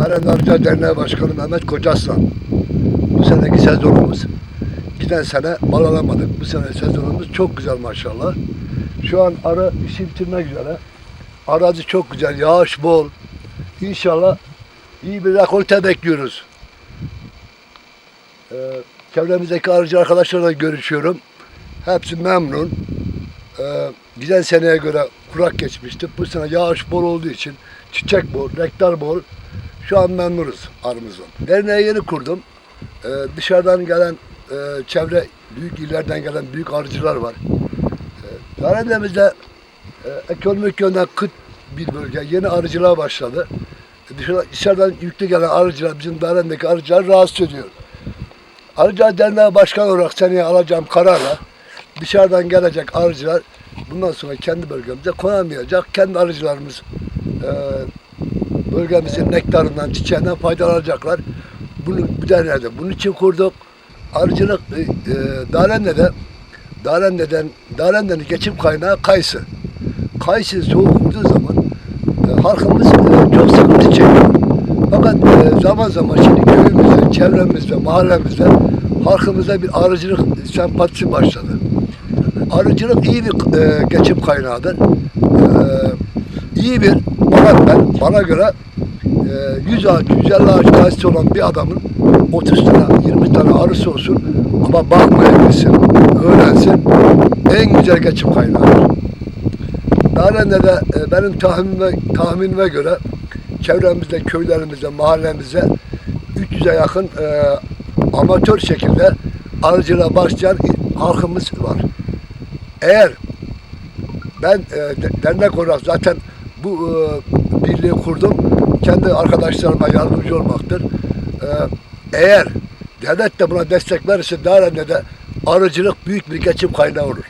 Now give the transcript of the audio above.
Karen Arıcılar Derneği Başkanı Mehmet Kocaslan. Bu seneki sezonumuz. Giden sene bal alamadık. Bu sene sezonumuz çok güzel maşallah. Şu an arı işi bitirmek üzere. Arazi çok güzel, yağış bol. İnşallah iyi bir rekolte bekliyoruz. Ee, çevremizdeki arıcı arkadaşlarla görüşüyorum. Hepsi memnun. Ee, giden seneye göre kurak geçmişti. Bu sene yağış bol olduğu için çiçek bol, nektar bol. Şu an memnunuz arımızın. Derneği yeni kurdum. Ee, dışarıdan gelen e, çevre büyük illerden gelen büyük arıcılar var. Ee, Karadeniz'de e, ekonomik yönden kıt bir bölge. Yeni arıcılığa başladı. E, Dışarıdan, dışarıdan yüklü gelen arıcılar bizim Daren'deki arıcılar rahatsız ediyor. Arıcılar Derneği Başkanı olarak seneye alacağım kararla dışarıdan gelecek arıcılar bundan sonra kendi bölgemize konamayacak. Kendi arıcılarımız e, bölgemizin nektarından, çiçeğinden faydalanacaklar. Bunu bu derneğde bunun için kurduk. Arıcılık e, e, Darende'de Darende'den Darende'nin geçim kaynağı kayısı. Kayısı soğuk vurduğu zaman e, halkımız e, çok sıkıntı çekiyor. Fakat e, zaman zaman şimdi köyümüzde, çevremizde, mahallemizde halkımızda bir arıcılık sempatisi başladı. Arıcılık iyi bir e, geçim kaynağıdır. E, iyi bir, fakat ben bana göre e, 100 ağaç, 150 ağaç kayısı olan bir adamın 30 tane, 20 tane arısı olsun ama bakmaya bilsin, öğrensin en güzel geçim kaynağıdır. Naren'de de e, benim tahminime, tahminime göre çevremizde, köylerimizde, mahallemizde 300'e yakın e, amatör şekilde arıcılığa başlayan halkımız var. Eğer ben e, de- dernek olarak zaten bu e, birliği kurdum. Kendi arkadaşlarıma yardımcı olmaktır. E, eğer devlet de buna destek verirse Daren'de de arıcılık büyük bir geçim kaynağı olur.